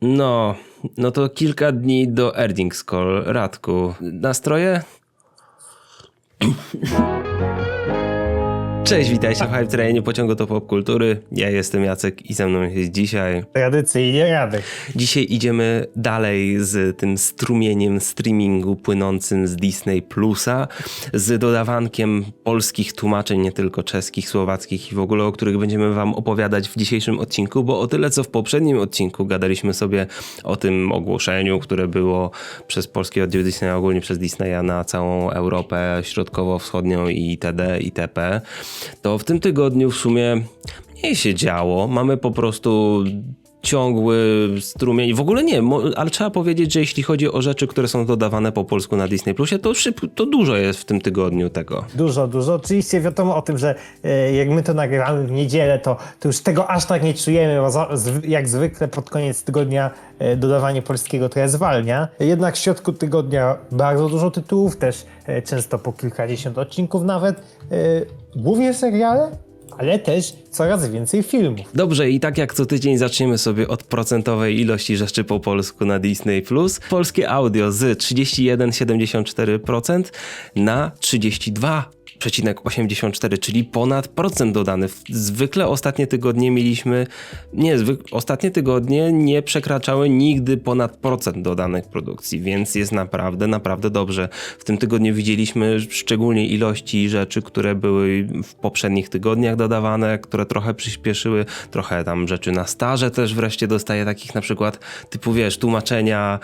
No, no to kilka dni do Earnings Call. Radku, nastroje? Cześć, witajcie w Hype Trainie Pociągu do Popkultury. Ja jestem Jacek i ze mną jest dzisiaj. Tradycyjnie Radek. Dzisiaj idziemy dalej z tym strumieniem streamingu płynącym z Disney Plusa, z dodawankiem polskich tłumaczeń, nie tylko czeskich, słowackich i w ogóle, o których będziemy wam opowiadać w dzisiejszym odcinku, bo o tyle co w poprzednim odcinku gadaliśmy sobie o tym ogłoszeniu, które było przez polski oddział Disneya, ogólnie przez Disneya na całą Europę Środkowo-Wschodnią i itd. itp. To w tym tygodniu w sumie mniej się działo. Mamy po prostu ciągły strumień. W ogóle nie, ale trzeba powiedzieć, że jeśli chodzi o rzeczy, które są dodawane po polsku na Disney Plusie, to, to dużo jest w tym tygodniu tego. Dużo, dużo. Oczywiście wiadomo o tym, że e, jak my to nagrywamy w niedzielę, to, to już tego aż tak nie czujemy, bo za, jak zwykle pod koniec tygodnia e, dodawanie polskiego trochę zwalnia. Jednak w środku tygodnia bardzo dużo tytułów, też e, często po kilkadziesiąt odcinków nawet. Głównie seriale, ale też coraz więcej filmów. Dobrze, i tak jak co tydzień zaczniemy sobie od procentowej ilości rzeczy po polsku na Disney. Polskie audio z 31,74% na 32,84, czyli ponad procent dodany. Zwykle ostatnie tygodnie mieliśmy, nie, zwyk, ostatnie tygodnie nie przekraczały nigdy ponad procent dodanych produkcji, więc jest naprawdę, naprawdę dobrze. W tym tygodniu widzieliśmy szczególnie ilości rzeczy, które były w poprzednich tygodniach dodawane, które trochę przyspieszyły, trochę tam rzeczy na staże też wreszcie dostaję takich na przykład typu wiesz, tłumaczenia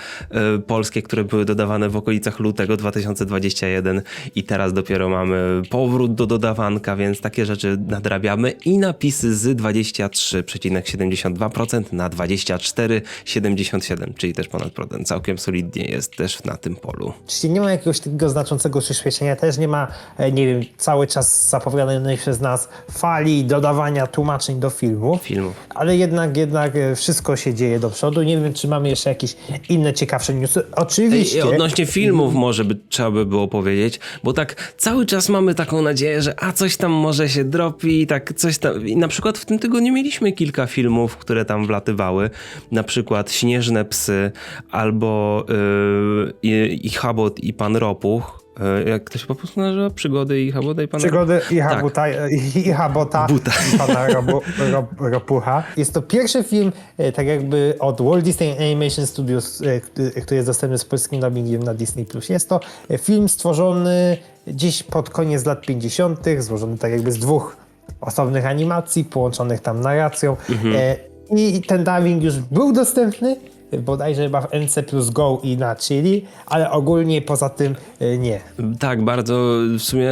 y, polskie, które były dodawane w okolicach lutego 2021 i teraz dopiero mamy powrót do dodawanka, więc takie rzeczy nadrabiamy i napisy z 23,72% na 24,77, czyli też ponad procent. Całkiem solidnie jest też na tym polu. Czyli nie ma jakiegoś takiego znaczącego przyspieszenia, też nie ma, e, nie wiem, cały czas zapowiadanej przez nas fali dodawania tłumaczeń do filmów. Filmów. Ale jednak, jednak e, wszystko się dzieje do przodu. Nie wiem, czy mamy jeszcze jakieś inne ciekawsze newsy. Oczywiście. I odnośnie filmów może by trzeba by było powiedzieć, bo tak cały czas mamy taką nadzieję, że a coś tam może się dropi, tak coś tam. I na przykład w tym tygodniu mieliśmy kilka filmów, które tam wlatywały. Na przykład Śnieżne psy albo yy, i, i Chabot i Pan Ropuch. Yy, jak to się po prostu nazywa? Przygody i Chabota i Pan Przygody i Tak. Habuta, i, i Habota Buta. i pana Robu, Rob, Ropucha. Jest to pierwszy film e, tak jakby od Walt Disney Animation Studios, e, który- jest dostępny z polskim dubbingiem na Disney+. Jest to film stworzony gdzieś pod koniec lat 50., złożony tak jakby z dwóch osobnych animacji, połączonych tam narracją. E, I ten dubbing już był dostępny, bodajże chyba w NC plus Go i na Chili, ale ogólnie poza tym e, nie. Tak, bardzo w sumie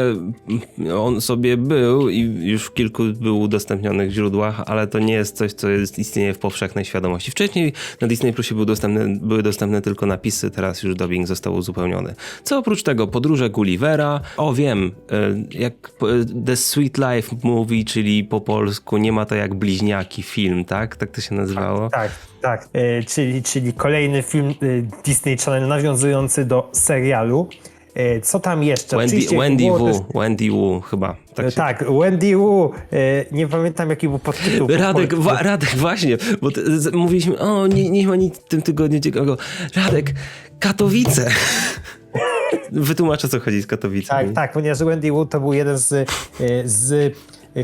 on sobie był i już w kilku był udostępnionych źródłach, ale to nie jest coś, co jest, istnieje w powszechnej świadomości. Wcześniej na Disney Plusie był dostępny, były dostępne tylko napisy, teraz już dubbing został uzupełniony. Co oprócz tego, podróże Gullivera, o wiem, e, jak The Sweet Life Movie, czyli po polsku nie ma to jak bliźniaki film, tak? Tak to się nazywało? Tak, tak. E, czyli, czyli kolejny film e, Disney Channel nawiązujący do serialu. E, co tam jeszcze? Wendy, Oczywiście Wendy Wu, też- Wendy Wu chyba. Tak e, się Tak, Wendy Wu. E, nie pamiętam jaki był podtytuł. po Radek, wa, Radek, właśnie, bo mówiliśmy, o, nie, nie ma nic w tym tygodniu ciekawego. Radek, Katowice. Wytłumaczę, co chodzi z Katowicami. Tak, tak, ponieważ Wendy Wu to był jeden z, z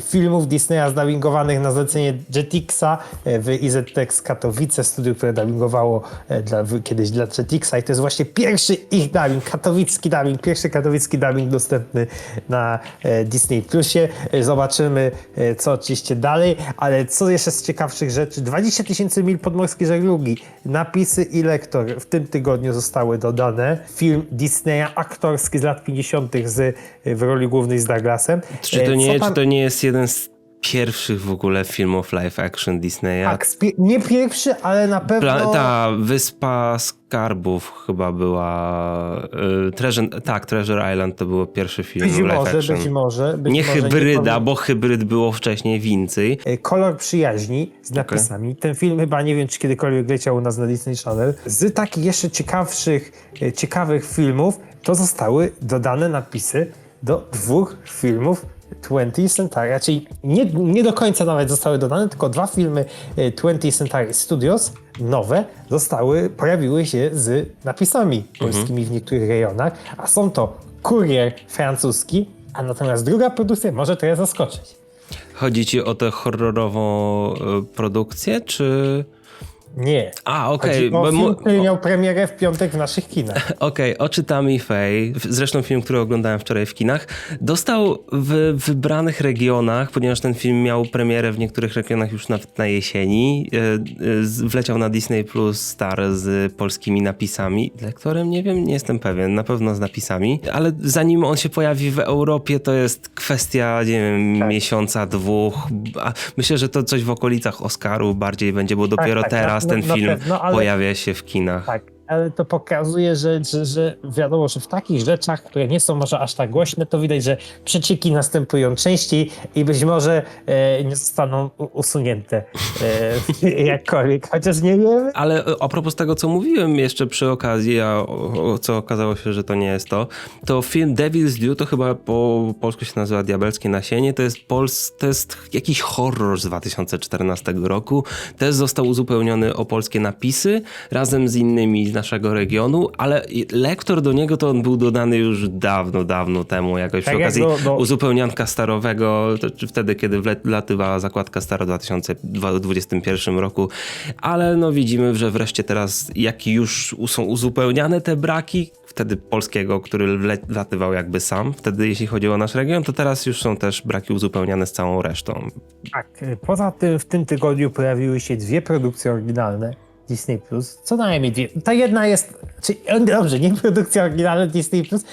filmów Disneya zdubbingowanych na zlecenie Jetixa e, w IZTEX Katowice, studiu, które dubbingowało e, dla, kiedyś dla Jetixa i to jest właśnie pierwszy ich dubbing, katowicki dubbing, pierwszy katowicki dubbing dostępny na e, Disney Plusie. E, Zobaczymy, e, co oczywiście dalej, ale co jeszcze z ciekawszych rzeczy, 20 tysięcy mil podmorskiej żeglugi, napisy i lektor w tym tygodniu zostały dodane. Film Disneya aktorski z lat 50. Z, w roli głównej z Douglasem. Czy, E, to co nie, tam- czy to nie jest jeden z pierwszych w ogóle filmów live action Disneya? Tak, nie pierwszy, ale na pewno... Pla- ta Wyspa Skarbów chyba była. Y, Treasure, tak, Treasure Island to był pierwszy film być live może, action. być może. Być nie może, hybryda, powiem- bo hybryd było wcześniej więcej. E, Kolor przyjaźni z napisami. Ten film chyba nie wiem, czy kiedykolwiek leciał u nas na Disney Channel. Z takich jeszcze ciekawszych, e, ciekawych filmów to zostały dodane napisy do dwóch filmów 20th Century, czyli nie, nie do końca nawet zostały dodane, tylko dwa filmy e, 20th Century Studios, nowe, zostały, pojawiły się z napisami polskimi w niektórych rejonach, a są to Kurier francuski, a natomiast druga produkcja może trochę zaskoczyć. Chodzi ci o tę horrorową e, produkcję, czy... Nie. A, okej. Chodzi o bo film, który miał premierę w piątek w naszych kinach. Okej, Oczy Tammy Faye, zresztą film, który oglądałem wczoraj w kinach, dostał w wybranych regionach, ponieważ ten film miał premierę w niektórych regionach już nawet na jesieni, e, e, wleciał na Disney Plus Star z polskimi napisami. Lektorem nie wiem, nie jestem pewien, na pewno z napisami, ale zanim on się pojawi w Europie, to jest kwestia, nie wiem, Tak. miesiąca, dwóch. A myślę, że to coś w okolicach Oscaru bardziej będzie, bo dopiero tak, teraz na- ten film pewno, ale- pojawia się w kinach. Tak, ale to pokazuje, że, że, że wiadomo, że w takich rzeczach, które nie są może aż tak głośne, to widać, że przecieki następują częściej i być może e, nie zostaną usunięte e, jakkolwiek, chociaż nie wiemy. Ale e, a propos tego, co mówiłem jeszcze przy okazji, a o, o, co okazało się, że to nie jest to, to film Devil's Due, to chyba po polsku się nazywa Diabelskie Nasienie, to jest, pols, to jest jakiś horror z 2014 roku. Też został uzupełniony o polskie napisy razem z innymi naszego regionu, ale lektor do niego to on był dodany już dawno, dawno temu, jakoś Tak przy jak okazji do- do- uzupełnianka starowego, czy wtedy, kiedy wlatywała zakładka stara w 2021 roku, ale no widzimy, że wreszcie teraz, jak już są uzupełniane te braki, wtedy polskiego, który wlatywał jakby sam, wtedy jeśli chodzi o nasz region, to teraz już są też braki uzupełniane z całą resztą. Tak, poza tym w tym tygodniu pojawiły się dwie produkcje oryginalne Disney Plus, co najmniej dwie. Ta jedna jest, czy, e, dobrze, nie produkcja oryginalna Disney Plus,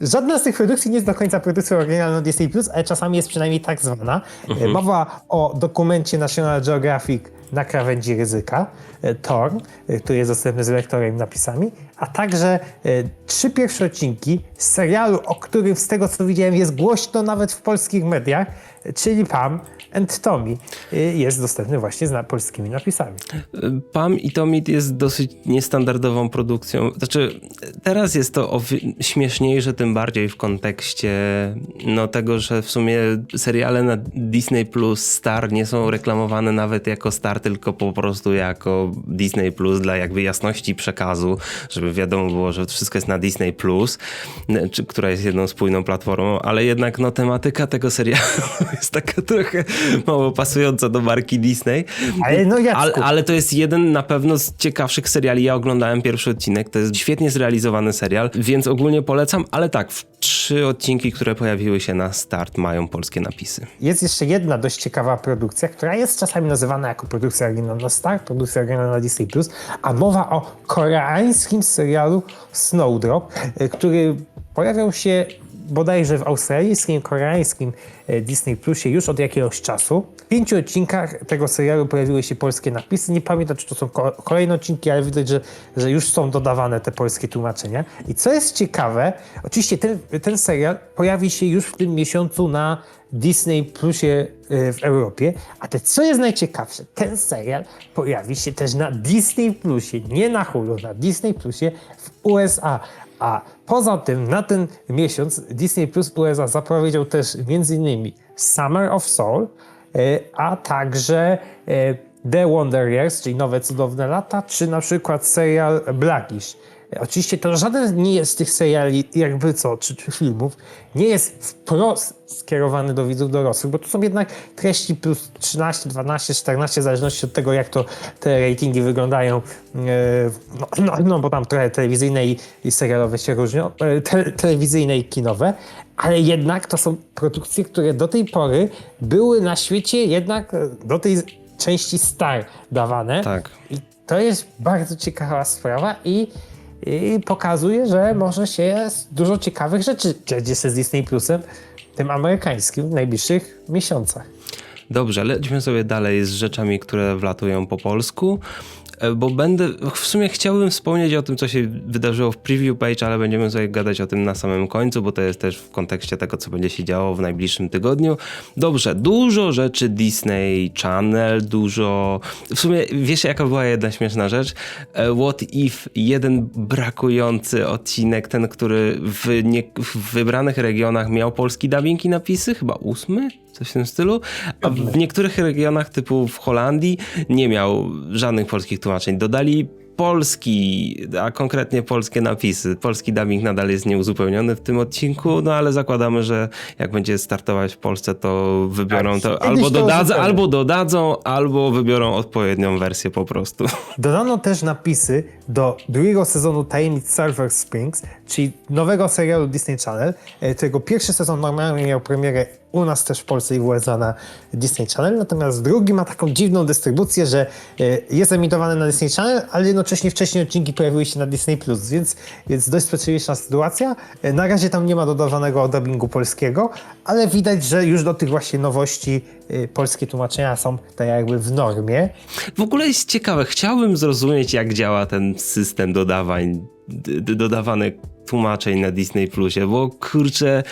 żadna z tych produkcji nie jest do końca produkcją oryginalną Disney Plus, ale czasami jest przynajmniej tak zwana. E, Mowa o dokumencie National Geographic na krawędzi ryzyka, e, Thorn, e, który jest dostępny z lektorem i napisami, a także e, trzy pierwsze odcinki z serialu, o którym z tego co widziałem jest głośno nawet w polskich mediach, czyli Pam and Tommy e, jest dostępny właśnie z polskimi napisami. Pam i Tomit jest dosyć niestandardową produkcją. Znaczy, teraz jest to śmieszniejsze, tym bardziej w kontekście no, tego, że w sumie seriale na Disney Plus Star nie są reklamowane nawet jako Star, tylko po prostu jako Disney Plus dla jakby jasności przekazu, żeby wiadomo było, że wszystko jest na Disney Plus, która jest jedną spójną platformą, ale jednak no, tematyka tego serialu jest taka trochę mało pasująca do marki Disney. Ale no Ale, ale to jest jeden na pewno z ciekawszych seriali. Ja oglądałem pierwszy odcinek, to jest świetnie zrealizowany serial, więc ogólnie polecam, ale tak, w trzy odcinki, które pojawiły się na start, mają polskie napisy. Jest jeszcze jedna dość ciekawa produkcja, która jest czasami nazywana jako produkcja oryginalna Star, produkcja oryginalna Disney+, a mowa o koreańskim serialu Snowdrop, e, który pojawiał się bodajże w australijskim, koreańskim e, Disney Plusie już od jakiegoś czasu. W pięciu odcinkach tego serialu pojawiły się polskie napisy. Nie pamiętam, czy to są ko- kolejne odcinki, ale widać, że, że już są dodawane te polskie tłumaczenia. I co jest ciekawe, oczywiście ten, ten serial pojawi się już w tym miesiącu na Disney Plusie e, w Europie, a te co jest najciekawsze, ten serial pojawi się też na Disney Plusie, nie na Hulu, na Disney Plusie w USA. A poza tym na ten miesiąc Disney Plus USA zapowiedział też m.in. Summer of Soul, e, a także e, The Wonder Years, czyli Nowe Cudowne Lata, czy na przykład serial Blackish. Oczywiście to żaden nie jest z tych seriali, jakby co, czy, czy filmów, nie jest wprost skierowany do widzów dorosłych, bo to są jednak treści plus 13, 12, 14, w zależności od tego, jak to te ratingi wyglądają, e, no, no, no bo tam trochę telewizyjne i, i serialowe się różnią, e, te, telewizyjne i kinowe, ale jednak to są produkcje, które do tej pory były na świecie jednak e, do tej części star dawane. Tak. I to jest bardzo ciekawa sprawa i, i pokazuje, że może się dużo ciekawych rzeczy dziać jeszcze z Disney Plusem, tym amerykańskim, w najbliższych miesiącach. Dobrze, lećmy sobie dalej z rzeczami, które wlatują po polsku. E, bo będę, w sumie chciałbym wspomnieć o tym, co się wydarzyło w preview page, ale będziemy sobie gadać o tym na samym końcu, bo to jest też w kontekście tego, co będzie się działo w najbliższym tygodniu. Dobrze, dużo rzeczy Disney Channel, dużo... W sumie, wiesz jaka była jedna śmieszna rzecz? E, What if jeden brakujący odcinek, ten, który w, nie, w wybranych regionach miał polski dubbing i napisy, chyba ósmy? Coś w tym stylu, a w niektórych regionach typu w Holandii nie miał żadnych polskich tłumaczeń. Dodali polski, a konkretnie polskie napisy. Polski dubbing nadal jest nieuzupełniony w tym odcinku, no ale zakładamy, że jak będzie startować w Polsce, to wybiorą Tak, to albo, dodadzą, albo dodadzą, albo wybiorą odpowiednią wersję po prostu. Dodano też napisy do drugiego sezonu Tajemnic Silver Springs, czyli nowego serialu Disney Channel, e, którego pierwszy sezon normalnie miał premierę u nas też w Polsce i w USA na Disney Channel, natomiast drugi ma taką dziwną dystrybucję, że e, jest emitowany na Disney Channel, ale jednocześnie wcześniej odcinki pojawiły się na Disney+, Plus, więc, więc dość specyficzna sytuacja. E, Na razie tam nie ma dodawanego dubbingu polskiego, ale widać, że już do tych właśnie nowości e, polskie tłumaczenia są tak jakby w normie. W ogóle jest ciekawe, chciałbym zrozumieć, jak działa ten system dodawań, d- d- dodawanych tłumaczeń na Disney Plusie, bo kurczę,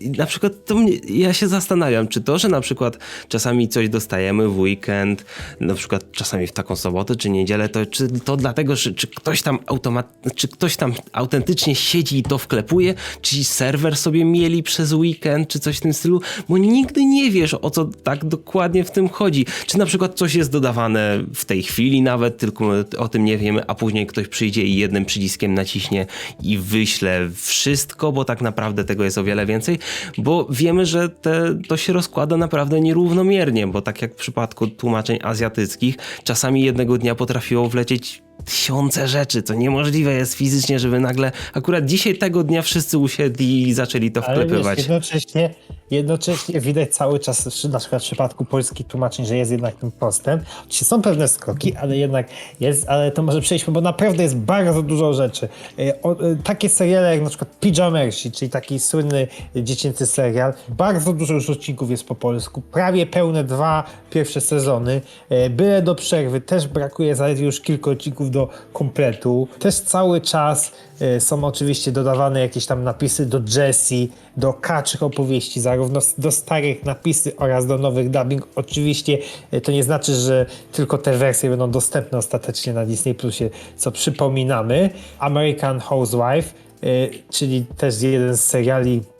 na przykład to mnie, ja się zastanawiam, czy to, że na przykład czasami coś dostajemy w weekend, na przykład czasami w taką sobotę czy niedzielę, to czy to dlatego, że czy ktoś tam automat, czy ktoś tam autentycznie siedzi i to wklepuje, czy serwer sobie mieli przez weekend, czy coś w tym stylu, bo nigdy nie wiesz, o co tak dokładnie w tym chodzi. Czy na przykład coś jest dodawane w tej chwili nawet, tylko o tym nie wiemy, a później ktoś przyjdzie i jednym przyciskiem naciśnie i wyśle wszystko, bo tak naprawdę tego jest o wiele więcej, bo wiemy, że te, to się rozkłada naprawdę nierównomiernie, bo tak jak w przypadku tłumaczeń azjatyckich, czasami jednego dnia potrafiło wlecieć tysiące rzeczy, to niemożliwe jest fizycznie, żeby nagle akurat dzisiaj tego dnia wszyscy usiedli i zaczęli to Ale wiesz, wklepywać. jednocześnie, jednocześnie widać cały czas, na przykład w przypadku polskich tłumaczeń, że jest jednak ten postęp. Oczywiście są pewne skoki, ale jednak jest, ale to może przejdźmy, bo naprawdę jest bardzo dużo rzeczy. E, O, e, takie seriale jak na przykład Pijamersi, czyli taki słynny dziecięcy serial, bardzo dużo już odcinków jest po polsku, prawie pełne dwa pierwsze sezony. E, Byle do przerwy też brakuje zaledwie już kilku odcinków do kompletu. Też cały czas są oczywiście dodawane jakieś tam napisy do Jessie, do kaczych opowieści, zarówno do starych napisy oraz do nowych dubbing. Oczywiście e, to nie znaczy, że tylko te wersje będą dostępne ostatecznie na Disney Plusie, co przypominamy. American Housewife, e, czyli też jeden z seriali e,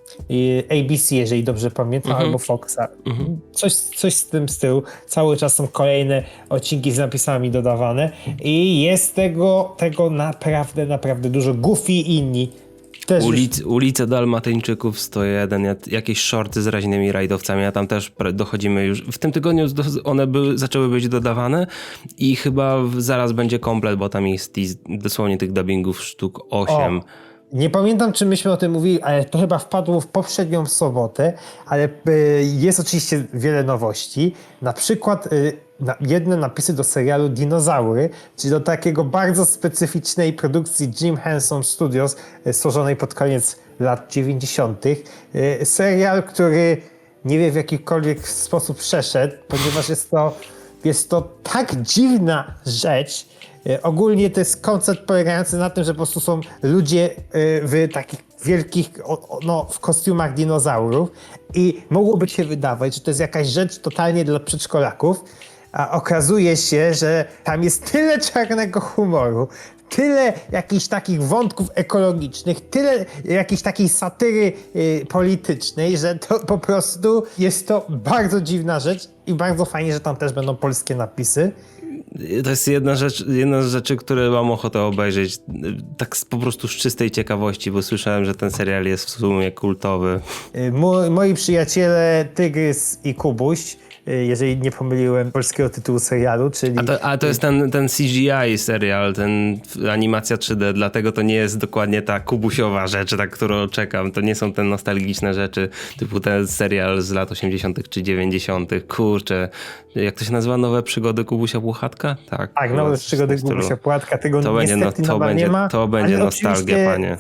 ABC, jeżeli dobrze pamiętam, albo Foxa. Coś, coś z tym stylu. Cały czas są kolejne odcinki z napisami dodawane i jest tego, tego naprawdę, naprawdę dużo. Goofy i inni. Też już Ulic, ulice Dalmatyńczyków 101, jak- jakieś shorty z raźnymi rajdowcami, a tam też dochodzimy już. W tym tygodniu one były, zaczęły być dodawane i chyba zaraz będzie komplet, bo tam jest dosłownie tych dubbingów sztuk 8. Nie pamiętam, czy myśmy o tym mówili, ale to chyba wpadło w poprzednią sobotę, ale y, jest oczywiście wiele nowości. Na przykład na, jedne napisy do serialu Dinozaury, czyli do takiego bardzo specyficznej produkcji Jim Henson Studios, y, stworzonej pod koniec lat 90. Y, serial, który nie wiem w jakikolwiek sposób przeszedł, ponieważ jest to, jest to tak dziwna rzecz, E, Ogólnie to jest koncept polegający na tym, że po prostu są ludzie e, w takich wielkich, no, w kostiumach dinozaurów i mogłoby się wydawać, że to jest jakaś rzecz totalnie dla przedszkolaków, a okazuje się, że tam jest tyle czarnego humoru, tyle jakichś takich wątków ekologicznych, tyle jakiejś takiej satyry y, politycznej, że to po prostu jest to bardzo dziwna rzecz i bardzo fajnie, że tam też będą polskie napisy. To jest jedna rzecz, jedna z rzeczy, które mam ochotę obejrzeć, y, tak po prostu z czystej ciekawości, bo słyszałem, że ten serial jest w sumie kultowy. Y, Mo- moi przyjaciele Tygrys i Kubuś, jeżeli nie pomyliłem polskiego tytułu serialu, czyli A to, a to jest ten, ten CGI serial, ten animacja 3D, dlatego to nie jest dokładnie ta kubusiowa rzecz, na którą czekam. To nie są te nostalgiczne rzeczy, typu ten serial z lat 80. czy 90. Kurczę, jak to się nazywa? Nowe przygody Kubusia Puchatka? Tak. tak, nowe przygody. Kubusia Płatka, tego To będzie, no, niestety to będzie, nie ma. to będzie nostalgia, panie.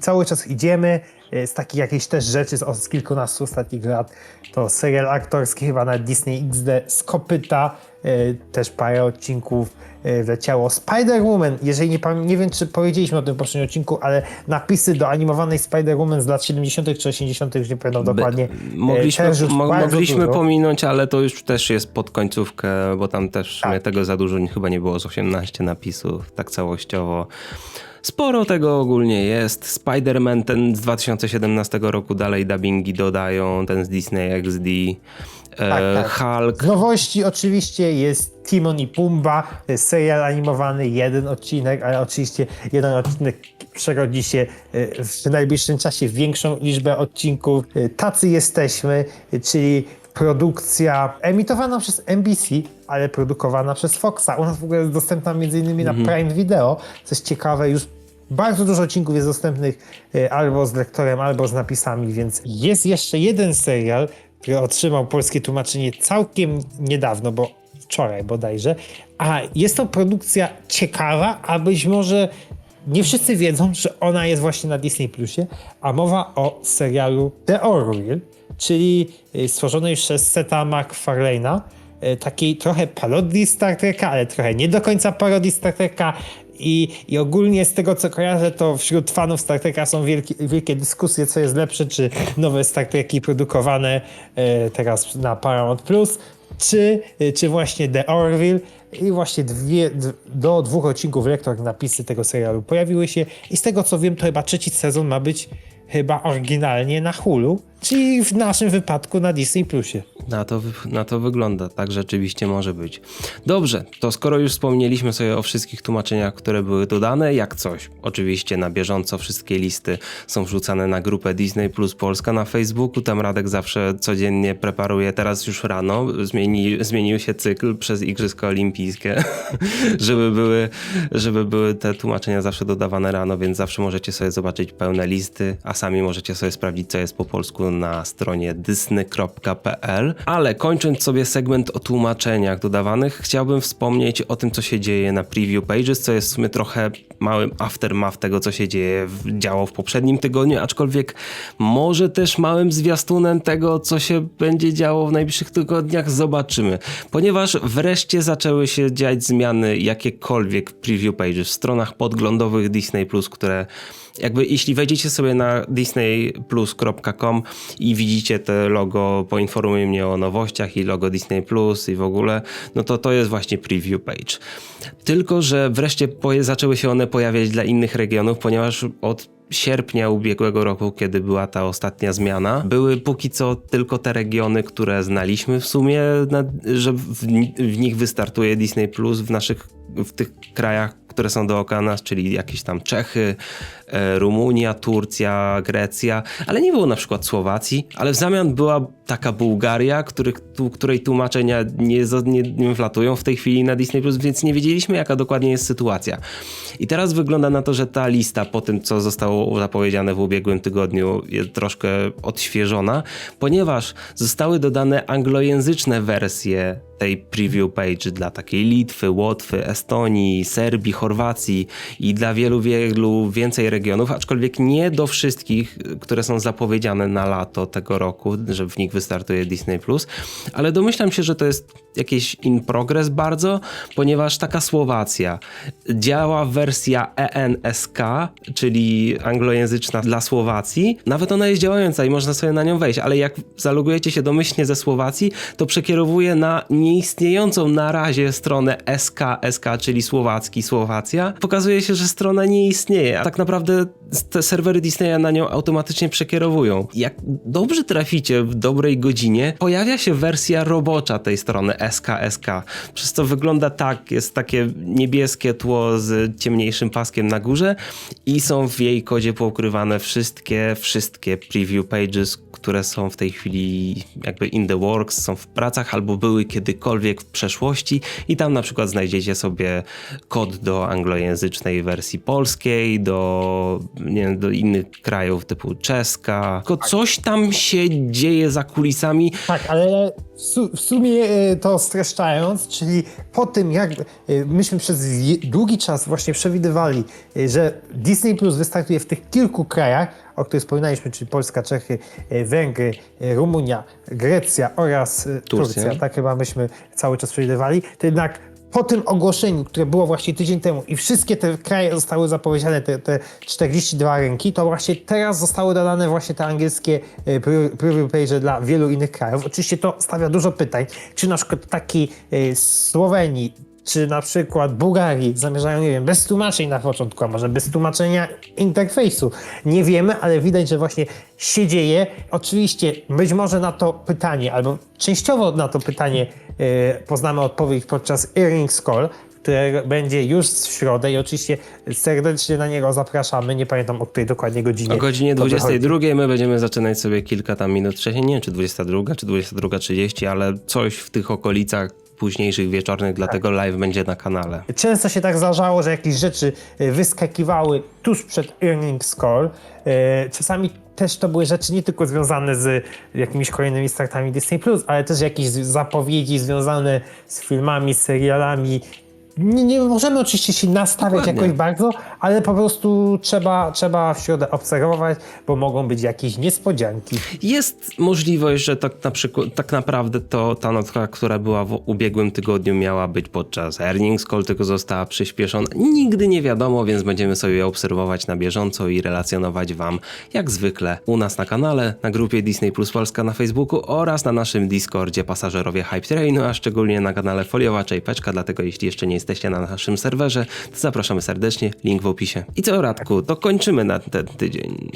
Cały czas idziemy. E, Z takich jakichś też rzeczy z, z kilkunastu ostatnich lat to serial aktorski chyba na Disney XD z kopyta. E, też parę odcinków e, wleciało. Spider-Woman, jeżeli nie, nie wiem czy powiedzieliśmy o tym w poprzednim odcinku, ale napisy do animowanej Spider-Woman z lat 70. czy 80. już nie pamiętam dokładnie. e, Mogliśmy, mogliśmy dużo. pominąć, ale to już też jest pod końcówkę, bo tam też Tak. tego za dużo chyba nie było z 18 napisów, tak całościowo. Sporo tego ogólnie jest. Spider-Man ten z 2017 roku dalej dubbingi dodają, ten z Disney XD. E, Tak, tak. Hulk. Z nowości oczywiście jest Timon i Pumba, serial animowany, jeden odcinek, ale oczywiście jeden odcinek przerodzi się e, w najbliższym czasie w większą liczbę odcinków. E, Tacy jesteśmy, e, czyli produkcja emitowana przez NBC, ale produkowana przez Foxa. U nas w ogóle jest dostępna m.in. na Prime Video, co jest ciekawe, już bardzo dużo odcinków jest dostępnych e, albo z lektorem, albo z napisami, więc jest jeszcze jeden serial, który otrzymał polskie tłumaczenie całkiem niedawno, bo wczoraj bodajże. A jest to produkcja ciekawa, a być może nie wszyscy wiedzą, że ona jest właśnie na Disney Plusie, a mowa o serialu The Orville, czyli e, stworzonej przez Seta MacFarlane'a, e, takiej trochę parodii Star Treka, ale trochę nie do końca parodii Star Treka. I, I ogólnie z tego co kojarzę, to wśród fanów Star Treka są wielkie, wielkie dyskusje, co jest lepsze, czy nowe Star Treki produkowane e, teraz na Paramount Plus, czy, e, czy właśnie The Orville. I właśnie dwie, do dwóch odcinków lektor napisy tego serialu pojawiły się. I z tego co wiem, to chyba trzeci sezon ma być chyba oryginalnie na Hulu, czyli w naszym wypadku na Disney Plusie. Na to, na to wygląda, tak rzeczywiście może być. Dobrze, to skoro już wspomnieliśmy sobie o wszystkich tłumaczeniach, które były dodane, jak coś, oczywiście na bieżąco wszystkie listy są wrzucane na grupę Disney Plus Polska na Facebooku, tam Radek zawsze codziennie preparuje, teraz już rano, zmieni, zmienił się cykl przez Igrzyska Olimpijskie, żeby były, żeby były te tłumaczenia zawsze dodawane rano, więc zawsze możecie sobie zobaczyć pełne listy, a sami możecie sobie sprawdzić, co jest po polsku na stronie disney.pl. Ale kończąc sobie segment o tłumaczeniach dodawanych, chciałbym wspomnieć o tym, co się dzieje na preview pages, co jest w sumie trochę małym aftermath tego, co się dzieje, działo w poprzednim tygodniu, aczkolwiek może też małym zwiastunem tego, co się będzie działo w najbliższych tygodniach, zobaczymy. Ponieważ wreszcie zaczęły się dziać zmiany jakiekolwiek preview pages, w stronach podglądowych Disney+, które jakby jeśli wejdziecie sobie na disneyplus.com i widzicie te logo, poinformuje mnie o nowościach i logo Disney Plus i w ogóle, no to to jest właśnie preview page. Tylko, że wreszcie zaczęły się one pojawiać dla innych regionów, ponieważ od sierpnia ubiegłego roku, kiedy była ta ostatnia zmiana, były póki co tylko te regiony, które znaliśmy w sumie, że w, nich wystartuje Disney Plus w naszych, w tych krajach, które są dookoła nas, czyli jakieś tam Czechy, Rumunia, Turcja, Grecja, ale nie było na przykład Słowacji, ale w zamian była taka Bułgaria, których, tu, której tłumaczenia nie, nie, nie wlatują w tej chwili na Disney+, więc nie wiedzieliśmy jaka dokładnie jest sytuacja. I teraz wygląda na to, że ta lista po tym, co zostało zapowiedziane w ubiegłym tygodniu jest troszkę odświeżona, ponieważ zostały dodane anglojęzyczne wersje tej preview page dla takiej Litwy, Łotwy, Estonii, Serbii, Chorwacji i dla wielu, wielu więcej regionów, aczkolwiek nie do wszystkich, które są zapowiedziane na lato tego roku, że w nich wystartuje Disney+, ale domyślam się, że to jest jakieś in progress bardzo, ponieważ taka Słowacja działa wersja ENSK, czyli anglojęzyczna dla Słowacji. Nawet ona jest działająca i można sobie na nią wejść, ale jak zalogujecie się domyślnie ze Słowacji, to przekierowuje na nieistniejącą na razie stronę SK, SK, czyli Słowacki, Słowacja. Pokazuje się, że strona nie istnieje, a tak naprawdę te serwery Disneya na nią automatycznie przekierowują. Jak dobrze traficie w dobrej godzinie, pojawia się wersja robocza tej strony SKSK, przez co wygląda tak, jest takie niebieskie tło z ciemniejszym paskiem na górze i są w jej kodzie poukrywane wszystkie, wszystkie preview pages, które są w tej chwili jakby in the works, są w pracach albo były kiedykolwiek w przeszłości i tam na przykład znajdziecie sobie kod do anglojęzycznej wersji polskiej, do, nie wiem, do innych krajów typu czeska. Tylko coś tam się dzieje za kulisami. Tak, ale w, su- w sumie e, to streszczając, czyli po tym jak e, myśmy przez długi czas właśnie przewidywali, e, że Disney Plus wystartuje w tych kilku krajach, o których wspominaliśmy, czyli Polska, Czechy, Węgry, Rumunia, Grecja oraz Turcja. Turcja, tak chyba myśmy cały czas przewidywali, to jednak po tym ogłoszeniu, które było właśnie tydzień temu i wszystkie te kraje zostały zapowiedziane, te, te 42 rynki, to właśnie teraz zostały dodane właśnie te angielskie e, pre- preview page dla wielu innych krajów. Oczywiście to stawia dużo pytań, czy na przykład taki e, Słowenii, czy na przykład Bułgarii zamierzają, nie wiem, bez tłumaczeń na początku, a może bez tłumaczenia interfejsu. Nie wiemy, ale widać, że właśnie się dzieje. Oczywiście być może na to pytanie, albo częściowo na to pytanie e, poznamy odpowiedź podczas Earnings Call, które będzie już w środę i oczywiście serdecznie na niego zapraszamy. Nie pamiętam o której dokładnie godzinie. O godzinie to wychodzi. 22 my będziemy zaczynać sobie kilka tam minut wcześniej. Nie wiem, czy 22, czy 22.30, ale coś w tych okolicach późniejszych wieczornych, dlatego live będzie na kanale. Często się tak zdarzało, że jakieś rzeczy e, wyskakiwały tuż przed earnings call. E, Czasami też to były rzeczy nie tylko związane z jakimiś kolejnymi startami Disney+, ale też jakieś zapowiedzi związane z filmami, serialami. Nie, nie możemy oczywiście się nastawiać Dokładnie. jakoś bardzo, ale po prostu trzeba, trzeba w środę obserwować, bo mogą być jakieś niespodzianki. Jest możliwość, że tak, na przykład, tak naprawdę to ta notka, która była w ubiegłym tygodniu miała być podczas earnings call, tylko została przyspieszona. Nigdy nie wiadomo, więc będziemy sobie obserwować na bieżąco i relacjonować wam jak zwykle u nas na kanale, na grupie Disney Plus Polska na Facebooku oraz na naszym Discordzie pasażerowie Hype Trainu, a szczególnie na kanale Foliowa i Peczka, dlatego jeśli jeszcze nie jesteście na naszym serwerze, to zapraszamy serdecznie, link w opisie. I co Radku, to kończymy na ten tydzień.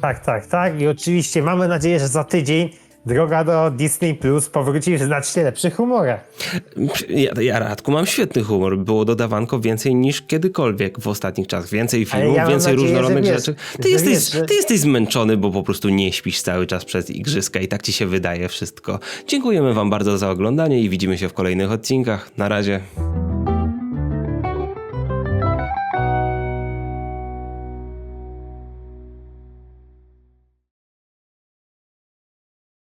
Tak, tak, tak. I oczywiście mamy nadzieję, że za tydzień droga do Disney Plus powróci w znacznie lepszych humorach. Ja, ja Radku, mam świetny humor. Było dodawanko więcej niż kiedykolwiek w ostatnich czasach. Więcej filmów, ja więcej nadzieję, różnorodnych wiesz, rzeczy. Ty jesteś, wiesz, że- ty jesteś zmęczony, bo po prostu nie śpisz cały czas przez igrzyska i tak ci się wydaje wszystko. Dziękujemy wam bardzo za oglądanie i widzimy się w kolejnych odcinkach. Na razie.